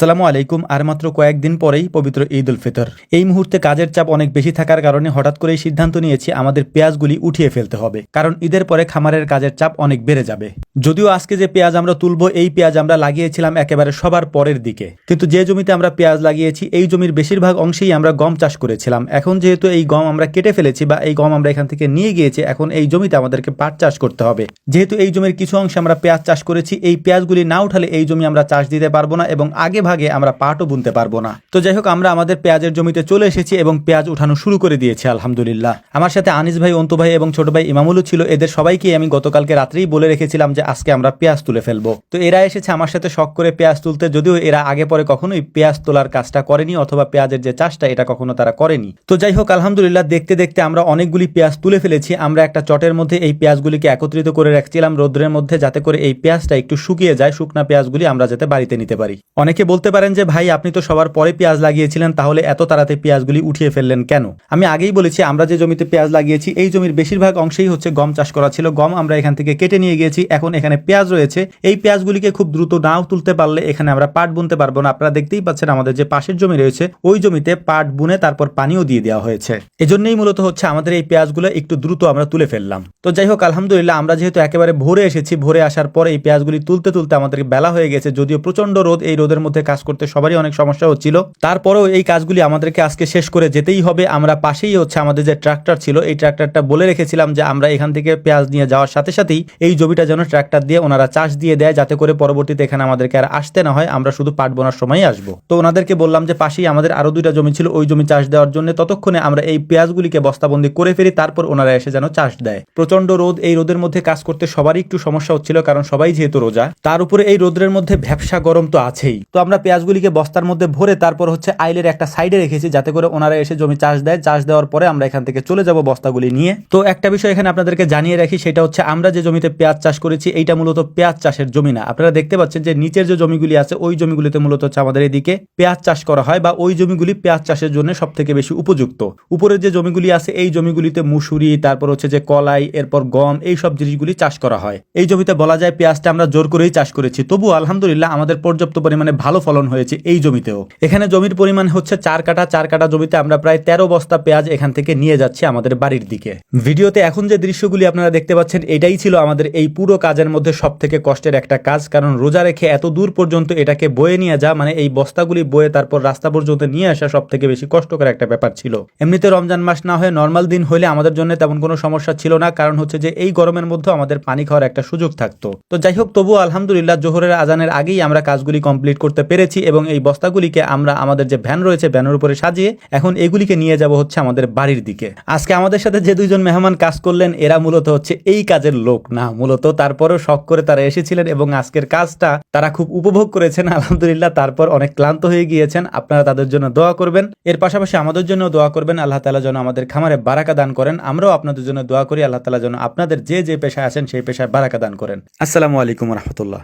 আসসালামু আলাইকুম, আর মাত্র কয়েকদিন পরেই পবিত্র ঈদ উল ফিতর। এই মুহূর্তে কাজের চাপ অনেক বেশি থাকার কারণে হঠাৎ করেই সিদ্ধান্ত নিয়েছি আমাদের পেঁয়াজগুলি উঠিয়ে ফেলতে হবে, কারণ ঈদের পরে খামারের কাজের চাপ অনেক বেড়ে যাবে। যদিও আজকে যে পেঁয়াজ আমরা তুলবো, এই পেঁয়াজ আমরা লাগিয়েছিলাম একেবারে সবার পরের দিকে। কিন্তু যে জমিতে আমরা পেঁয়াজ লাগিয়েছি, এই জমির বেশিরভাগ অংশেই আমরা গম চাষ করেছিলাম। এখন যেহেতু এই গম আমরা কেটে ফেলেছি বা এই গম আমরা এখান থেকে নিয়ে গিয়েছি, এখন এই জমিতে আমাদেরকে পাট চাষ করতে হবে। যেহেতু এই জমির কিছু অংশে আমরা পেঁয়াজ চাষ করেছি, এই পেঁয়াজগুলি না উঠালে এই জমি আমরা চাষ দিতে পারব না এবং আগে ভাগে আমরা পাটও বুনতে পারব না। তো যাই হোক আমরা আমাদের পেঁয়াজের জমিতে চলে এসেছি এবং পেঁয়াজ উঠানো শুরু করে দিয়েছি, আলহামদুলিল্লাহ। আমার সাথে আনিস ভাই, অন্তু ভাই এবং ছোট ভাই ইমামুলও ছিল। এদের সবাইকে আমি গতকালকে রাত্রেই বলে রেখেছিলাম যে আজকে আমরা পেঁয়াজ তুলে ফেলব। তো এরা এসেছে আমার সাথে শখ করে পেঁয়াজ তুলতে, যদিও এরা আগে পরে কখনোই পেঁয়াজ তোলার কাজটা করেনি অথবা পেঁয়াজের যে চাষটা এটা কখনো তারা করেনি। তো যাই হোক আলহামদুলিল্লাহ, দেখতে দেখতে আমরা অনেকগুলি পেঁয়াজ তুলে ফেলেছি। আমরা একটা চটের মধ্যে এই পেঁয়াজগুলিকে একত্রিত করে রাখছিলাম রোদ্রের মধ্যে, যাতে করে এই পেঁয়াজটা একটু শুকিয়ে যায়, শুকনা পেঁয়াজগুলি আমরা যাতে বাড়িতে নিতে পারি। অনেকে বলতে পারেন যে, ভাই, আপনি তো সবার পরে পেঁয়াজ লাগিয়েছিলেন, তাহলে এত তাড়াতাড়ি পেঁয়াজগুলি উঠিয়ে ফেললেন কেন? আমি আগেই বলেছি, আমরা যে জমিতে পেঁয়াজ লাগিয়েছি, এই জমির বেশিরভাগ অংশেই হচ্ছে গম চাষ করা ছিল। গম আমরা এখান থেকে কেটে নিয়ে গিয়েছি, এখন এখানে পেঁয়াজ রয়েছে। এই পেঁয়াজগুলিকে খুব দ্রুত নাও তুলতে পারলে এখানে আমরা পাট বুনতে পারব না। আপনারা দেখতেই পাচ্ছেন আমাদের যে পাশের জমি রয়েছে, ওই জমিতে পাট বুনে তারপর পানিও দিয়ে দেওয়া হয়েছে। এজন্যই মূলত হচ্ছে আমাদের এই পেঁয়াজগুলো একটু দ্রুত আমরা তুলে ফেললাম। তো যাই হোক, আলহামদুলিল্লাহ, আমরা যেহেতু একেবারে ভোরে এসেছি, ভোরে আসার পরে এই পেঁয়াজগুলি তুলতে তুলতে আমাদের বেলা হয়ে গেছে, যদিও প্রচণ্ড রোদ, এই রোদের মধ্যে কাজ করতে সবারই অনেক সমস্যা হচ্ছিল। তারপরেও এই কাজগুলি আমাদেরকে আজকে শেষ করে যেতেই হবে। আমরা পাশেই হচ্ছে আমাদের যে ট্রাক্টর ছিল, এই ট্রাক্টরটা বলে রেখেছিলাম যে আমরা এখান থেকে পেঁয়াজ নিয়ে যাওয়ার সাথে সাথেই এই জমিটা যেন ট্রাক্টর দিয়ে ওনারা চাষ দিয়ে দেয়, যাতে করে পরবর্তীতে এখানে আমাদেরকে আর আসতে না হয়। আমরা শুধু পাট বোনার সময়ই আসব। তো ওনাদেরকে বললাম যে পাশেই আমাদের আরও দুইটা জমি ছিল, ওই জমি চাষ দেওয়ার জন্য ততক্ষণে আমরা এই পেঁয়াজগুলিকে বস্তাবন্দি করে ফেলি, তারপর ওনারা এসে যেন চাষ দেয়। প্রচণ্ড রোদ, এই রোদের মধ্যে কাজ করতে সবারই একটু সমস্যা হচ্ছিল, কারণ সবাই যেহেতু রোজা, তার উপরে এই রোদের মধ্যে ভ্যাবসা গরম তো আছেই। তো আমরা পেঁয়াজগুলিকে বস্তার মধ্যে ভরে তারপর হচ্ছে আইলের একটা সাইডে রেখেছি, যাতে করে ওনারা এসে জমি চাষ দেয়। চাষ দেওয়ার পরে আমরা এখান থেকে চলে যাব বস্তাগুলি নিয়ে। তো একটা বিষয় এখানে আপনাদেরকে জানিয়ে রাখি, সেটা হচ্ছে আমরা যে জমিতে পেঁয়াজ চাষ করেছি, এইটা মূলত পেঁয়াজ চাষের জমি না। আপনারা দেখতে পাচ্ছেন যে নিচের যে জমিগুলি আছে, ওই জমিগুলিতে মূলত হচ্ছে আমাদের এদিকে পেঁয়াজ চাষ করা হয়, বা ওই জমিগুলি পেঁয়াজ চাষের জন্য সব থেকে বেশি উপযুক্ত। উপরের যে জমিগুলি আছে, এই জমিগুলিতে মুসুরি, তারপর হচ্ছে যে কলাই, এরপর গম এই সব জিনিসগুলি চাষ করা হয়। এই জমিতে বলা যায় পেঁয়াজটা আমরা জোর করেই চাষ করেছি। তবু আলহামদুলিল্লাহ আমাদের পর্যাপ্ত পরিমাণে ভালো ফলন হয়েছে এই জমিতেও। এখানে জমির পরিমাণ হচ্ছে চার কাটা চার কাটা জমিতে আমরা প্রায় তেরো বস্তা পেঁয়াজ এখান থেকে নিয়ে যাচ্ছি আমাদের বাড়ির দিকে। ভিডিওতে এখন যে দৃশ্যগুলি আপনারা দেখতে পাচ্ছেন, এটাই ছিল আমাদের এই পুরো কাজের মধ্যে সব থেকে কষ্টের একটা কাজ, কারণ রোজা রেখে এত দূর পর্যন্ত এটাকে বয়ে নিয়ে যা মানে এই বস্তাগুলি বয়ে তারপর রাস্তা পর্যন্ত নিয়ে আসা সব থেকে বেশি কষ্টকর একটা ব্যাপার ছিল। এমনিতে রমজান মাস না হয়ে নর্মাল দিন হলে আমাদের জন্য তেমন কোনো সমস্যা ছিল না, কারণ হচ্ছে যে এই গরমের মধ্যে আমাদের পানি খাওয়ার একটা সুযোগ থাকতো। তো যাই হোক তবু আলহামদুলিল্লাহ, জোহরের আজানের আগেই আমরা কাজগুলি কমপ্লিট করতে পেরেছি এবং এই বস্তাগুলিকে আমরা আমাদের যে ভ্যান রয়েছে ভ্যানের উপরে সাজিয়ে এখন এগুলিকে নিয়ে যাব হচ্ছে আমাদের বাড়ির দিকে। আজকে আমাদের সাথে যে দুইজন মেহমান কাজ করলেন, এরা মূলত হচ্ছে এই কাজের লোক না, মূলত তারপরেও শখ করে তারা এসেছিলেন এবং আজকের কাজটা তারা খুব উপভোগ করেছেন, আলহামদুলিল্লাহ। তারপর অনেক ক্লান্ত হয়ে গিয়েছেন, আপনারা তাদের জন্য দোয়া করবেন। এর পাশাপাশি আমাদের জন্য দোয়া করবেন, আল্লাহ তালা যেন আমাদের খামারে বারাকা দান করেন। আমরাও আপনাদের জন্য দোয়া করি, আল্লাহ তালা যেন আপনাদের যে যে পেশায় আছেন সেই পেশায় বারাকা দান করেন। আসসালামু আলাইকুম রহমতুল্লাহ।